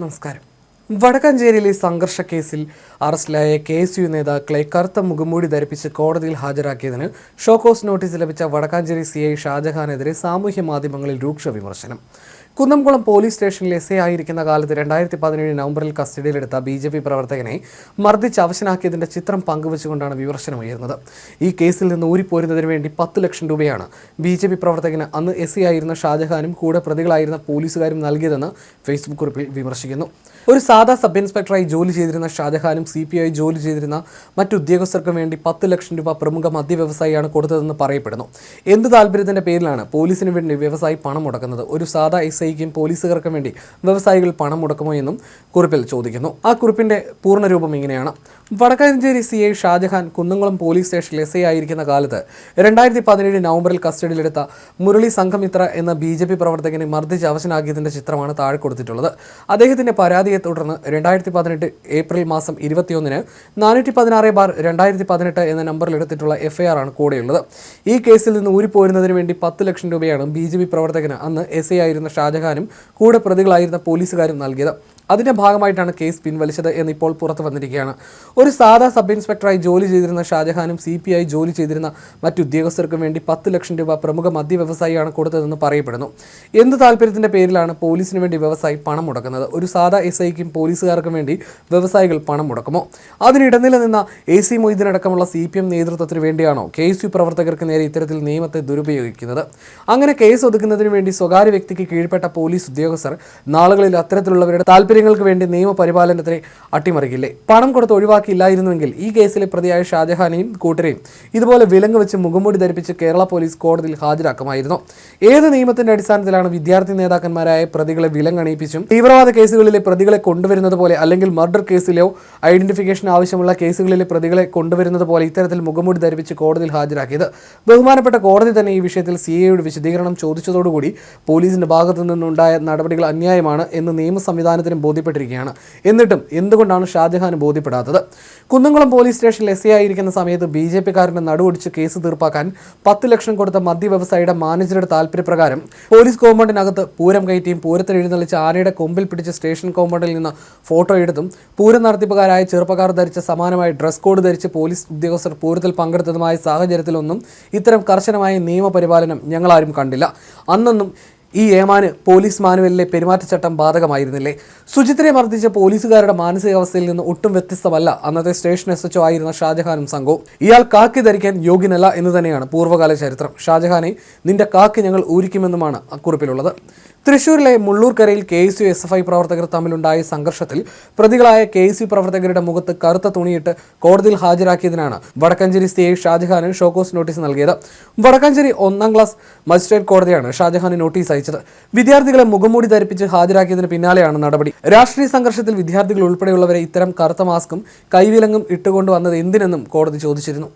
നമസ്കാരം. വടക്കഞ്ചേരിയിലെ സംഘർഷ കേസിൽ അറസ്റ്റിലായ കെ എസ് യു നേതാക്കളെ കറുത്ത മുഖംമൂടി ധരിപ്പിച്ച് കോടതിയിൽ ഹാജരാക്കിയതിന് ഷോക്കോസ് നോട്ടീസ് ലഭിച്ച വടക്കാഞ്ചേരി സി ഐ ഷാജഹാനെതിരെ സാമൂഹ്യ മാധ്യമങ്ങളിൽ രൂക്ഷ വിമർശനം. കുന്നംകുളം പോലീസ് സ്റ്റേഷനിൽ എസ് എ ആയിരിക്കുന്ന കാലത്ത് രണ്ടായിരത്തി പതിനേഴ് നവംബറിൽ കസ്റ്റഡിയിലെടുത്ത ബി ജെ പി പ്രവർത്തകനെ മർദ്ദിച്ച് അവശനാക്കിയതിന്റെ ചിത്രം പങ്കുവച്ചുകൊണ്ടാണ് വിമർശനം ഈ കേസിൽ നിന്ന് ഊരിപ്പോരുന്നതിന് വേണ്ടി പത്ത് ലക്ഷം രൂപയാണ് ബി ജെ പി പ്രവർത്തകന് അന്ന് എസ് എ ആയിരുന്ന ഷാജഹാനും കൂടെ പ്രതികളായിരുന്ന പോലീസുകാരും നൽകിയതെന്ന് ഫേസ്ബുക്ക് കുറിപ്പിൽ വിമർശിക്കുന്നു. ഒരു സാധാ സബ് ഇൻസ്പെക്ടറായി ജോലി ചെയ്തിരുന്ന ഷാജഹാനും സി പി ഐ ജോലി ചെയ്തിരുന്ന മറ്റു ഉദ്യോഗസ്ഥർക്കും വേണ്ടി പത്ത് ലക്ഷം രൂപ പ്രമുഖ മദ്യ വ്യവസായിയാണ് കൊടുത്തതെന്ന് പറയപ്പെടുന്നു. എന്ത് താല്പര്യത്തിന്റെ പേരിലാണ് പോലീസിന് വേണ്ടി വ്യവസായി പണം മുടക്കുന്നത്? ഒരു സാധാ എസ് ഐക്കും പോലീസുകാർക്കും വേണ്ടി വ്യവസായികൾ പണം മുടക്കുമോ എന്നും കുറിപ്പിൽ ചോദിക്കുന്നു. ആ കുറിപ്പിന്റെ പൂർണരൂപം ഇങ്ങനെയാണ്. Vadakkanchery C I Shajahan Kunnamkulam police സ്റ്റേഷനിൽ എസ് ഐ ആയിരിക്കുന്ന കാലത്ത് രണ്ടായിരത്തി പതിനേഴ് നവംബറിൽ കസ്റ്റഡിയിലെടുത്ത മുരളി സംഘമിത്ര എന്ന ബി ജെ പി പ്രവർത്തകനെ മർദ്ദിച്ച് അവശനാക്കിയതിന്റെ ചിത്രമാണ് താഴെ കൊടുത്തിട്ടുള്ളത്. അദ്ദേഹത്തിന്റെ പരാതിയെ തുടർന്ന് രണ്ടായിരത്തി പതിനെട്ട് ഏപ്രിൽ മാസം ഇരുപത്തിയൊന്നിന് നാനൂറ്റി പതിനാറ് ബാർ രണ്ടായിരത്തി പതിനെട്ട് എന്ന നമ്പറിൽ എടുത്തിട്ടുള്ള എഫ്ഐആർ ആണ് കൂടെയുള്ളത്. ഈ കേസിൽ നിന്ന് ഊരിപ്പോരുന്നതിന് വേണ്ടി പത്ത് ലക്ഷം രൂപയാണ് ബി ജെ പി പ്രവർത്തകന് അന്ന് എസ് ഐ ആയിരുന്ന ഷാജഹാനും കൂടെ പ്രതികളായിരുന്ന പോലീസുകാരും നൽകിയത്. അതിന്റെ ഭാഗമായിട്ടാണ് കേസ് പിൻവലിച്ചത് എന്ന് ഇപ്പോൾ പുറത്തു വന്നിരിക്കുകയാണ്. ഒരു സാധാ സബ് ഇൻസ്പെക്ടറായി ജോലി ചെയ്തിരുന്ന ഷാജഹാനും സി പി ഐ ജോലി ചെയ്തിരുന്ന മറ്റുദ്യോഗസ്ഥർക്കും വേണ്ടി പത്ത് ലക്ഷം രൂപ പ്രമുഖ മദ്യ വ്യവസായിയാണ് കൊടുത്തതെന്ന് പറയപ്പെടുന്നു. എന്ത് താല്പര്യത്തിന്റെ പേരിലാണ് പോലീസിന് വേണ്ടി വ്യവസായി പണം മുടക്കുന്നത്? ഒരു സാധാ എസ് ഐക്കും പോലീസുകാർക്കും വേണ്ടി വ്യവസായികൾ പണം മുടക്കുമോ? അതിനിടനില നിന്ന എ സി മൊയ്തീൻ അടക്കമുള്ള സി പി എം നേതൃത്വത്തിന് വേണ്ടിയാണോ കെ എസ് യു പ്രവർത്തകർക്ക് നേരെ ഇത്തരത്തിൽ നിയമത്തെ ദുരുപയോഗിക്കുന്നത്? അങ്ങനെ കേസ് ഒതുക്കുന്നതിന് വേണ്ടി സ്വകാര്യ വ്യക്തിക്ക് കീഴ്പ്പെട്ട പോലീസ് ഉദ്യോഗസ്ഥർ നാളുകളിൽ അത്തരത്തിലുള്ളവരുടെ താല്പര്യങ്ങൾക്ക് വേണ്ടി നിയമപരിപാലനത്തെ അട്ടിമറിക്കില്ലേ? പണം കൊടുത്ത് ഒഴിവാക്കിയില്ലായിരുന്നുവെങ്കിൽ ഈ കേസിലെ പ്രതിയായ ഷാജഹാനെയും കൂട്ടരെയും ഇതുപോലെ വിലങ്ങ് വെച്ച് മുഖംമൂടി ധരിപ്പിച്ച് കേരള പോലീസ് കോടതിയിൽ ഹാജരാക്കുമായിരുന്നു. ഏത് നിയമത്തിന്റെ അടിസ്ഥാനത്തിലാണ് വിദ്യാർത്ഥി നേതാക്കന്മാരായ പ്രതികളെ വിലങ്ങണിയിപ്പിച്ചും തീവ്രവാദ കേസുകളിലെ പ്രതികളെ കൊണ്ടുവരുന്നത് പോലെ അല്ലെങ്കിൽ മർഡർ കേസിലോ ഐഡന്റിഫിക്കേഷൻ ആവശ്യമുള്ള കേസുകളിലെ പ്രതികളെ കൊണ്ടുവരുന്നത് പോലെ ഇത്തരത്തിൽ മുഖംമൂടി ധരിപ്പിച്ച് കോടതിയിൽ ഹാജരാക്കിയത്? ബഹുമാനപ്പെട്ട കോടതി തന്നെ ഈ വിഷയത്തിൽ സി എയുടെ വിശദീകരണം ചോദിച്ചതോടുകൂടി പോലീസിന്റെ ഭാഗത്തു നിന്നുണ്ടായ നടപടികൾ അന്യായമാണ് എന്ന് നിയമ സംവിധാനത്തിനും ബോധ്യപ്പെട്ടിരിക്കുകയാണ്. എന്നിട്ടും എന്തുകൊണ്ടാണ് ഷാജഹാൻ ബോധ്യപ്പെടാത്തത്? കുന്നംകുളം പോലീസ് സ്റ്റേഷനിൽ എസ് ആയിരിക്കുന്ന സമയത്ത് ബി ജെ നടുവൊടിച്ച് കേസ് തീർപ്പാക്കാൻ പത്ത് ലക്ഷം കൊടുത്ത മദ്യ വ്യവസായിയുടെ മാനേജറുടെ താല്പര്യപ്രകാരം പോലീസ് കോമ്പൗണ്ടിനകത്ത് പൂരം കയറ്റിയും പൂരത്തിൽ എഴുന്നള്ളിച്ച് ആനയുടെ കൊമ്പിൽ പിടിച്ച് സ്റ്റേഷൻ കോമ്പൗണ്ടിൽ നിന്ന് ഫോട്ടോ എടുത്തും പൂരം നടത്തിപ്പുകാരായ ചെറുപ്പക്കാർ ധരിച്ച സമാനമായ ഡ്രസ് കോഡ് ധരിച്ച് പോലീസ് ഉദ്യോഗസ്ഥർ പൂരത്തിൽ പങ്കെടുത്തതുമായ സാഹചര്യത്തിലൊന്നും ഇത്തരം കർശനമായ നിയമപരിപാലനം ഞങ്ങളാരും കണ്ടില്ല. അന്നൊന്നും ഈ ഏമാന് പോലീസ് മാനുവലിലെ പെരുമാറ്റച്ചട്ടം ബാധകമായിരുന്നില്ലേ? സുചിത്രയെ മർദ്ദിച്ച പോലീസുകാരുടെ മാനസികാവസ്ഥയിൽ നിന്ന് ഒട്ടും വ്യത്യസ്തമല്ല. അന്നത്തെ സ്റ്റേഷൻ എസ് എച്ച് ആയിരുന്ന ഷാജഹാനും സംഘവും ഇയാൾ കാക്കി ധരിക്കാൻ യോഗ്യനല്ല എന്ന് തന്നെയാണ് പൂർവകാല ചരിത്രം. ഷാജഹാനെ നിന്റെ കാക്കി ഞങ്ങൾ ഊരിക്കുമെന്നുമാണ് അക്കുറിപ്പിലുള്ളത്. തൃശൂരിലെ മുള്ളൂർക്കരയിൽ K S U S F I പ്രവർത്തകർ തമ്മിലുണ്ടായ സംഘർഷത്തിൽ പ്രതികളായ കെ എസ് യു പ്രവർത്തകരുടെ മുഖത്ത് കറുത്ത തുണിയിട്ട് കോടതിയിൽ ഹാജരാക്കിയതിനാണ് വടക്കഞ്ചേരി സി ഐ ഷാജഹാന് ഷോക്കോസ് നോട്ടീസ് നൽകിയത്. വടക്കഞ്ചേരി ഒന്നാം ക്ലാസ് മജിസ്ട്രേറ്റ് കോടതിയാണ് ഷാജഹാന് നോട്ടീസ് അയച്ചത്. വിദ്യാർത്ഥികളെ മുഖംമൂടി ധരിപ്പിച്ച് ഹാജരാക്കിയതിന് പിന്നാലെയാണ് നടപടി. രാഷ്ട്രീയ സംഘർഷത്തിൽ വിദ്യാർത്ഥികൾ ഉൾപ്പെടെയുള്ളവരെ ഇത്തരം കറുത്ത മാസ്കും കൈവിലങ്ങും ഇട്ടുകൊണ്ടുവന്നത് എന്തിനെന്നും കോടതി ചോദിച്ചിരുന്നു.